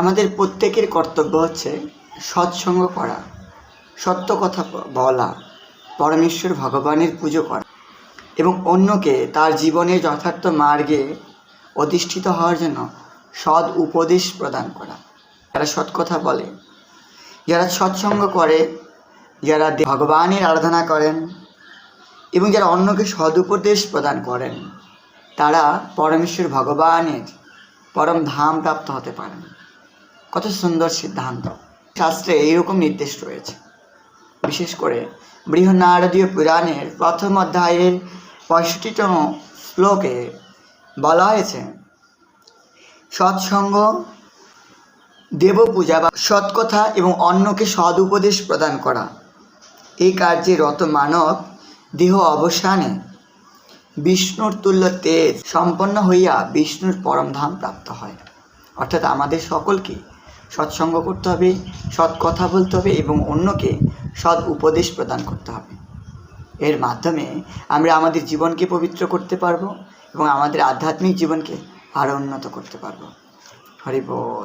আমাদের প্রত্যেকের কর্তব্য হচ্ছে সৎসঙ্গ করা, সত্য কথা বলা, পরমেশ্বর ভগবানের পুজো করা এবং অন্যকে তার জীবনের যথার্থ মার্গে অধিষ্ঠিত হওয়ার জন্য সৎ উপদেশ প্রদান করা। যারা সৎ কথা বলে, যারা সৎসঙ্গ করে, যারা ভগবানের আরাধনা করেন এবং যারা অন্যকে সদুপদেশ প্রদান করেন, তারা পরমেশ্বর ভগবানের পরম ধাম প্রাপ্ত হতে পারেন। কত সুন্দর সিদ্ধান্ত। শাস্ত্রে এইরকম নির্দেশ রয়েছে। বিশেষ করে বৃহনারদীয় পুরাণের প্রথম অধ্যায়ের পঁয়ষট্টিতম শ্লোকে বলা হয়েছে, সৎসঙ্গ, দেবপূজা বা সৎকথা এবং অন্যকে সদ উপদেশ প্রদান করা। এই কার্যে রত মানব দেহ অবসানে বিষ্ণুর তুল্য তেজ সম্পন্ন হইয়া বিষ্ণুর পরমধাম প্রাপ্ত হয়। অর্থাৎ আমাদের সকলকে সৎসঙ্গ করতে হবে, সৎ কথা বলতে হবে এবং অন্যকে সৎ উপদেশ প্রদান করতে হবে। এর মাধ্যমে আমরা আমাদের জীবনকে পবিত্র করতে পারব এবং আমাদের আধ্যাত্মিক জীবনকে আরও উন্নত করতে পারব। হরি বল।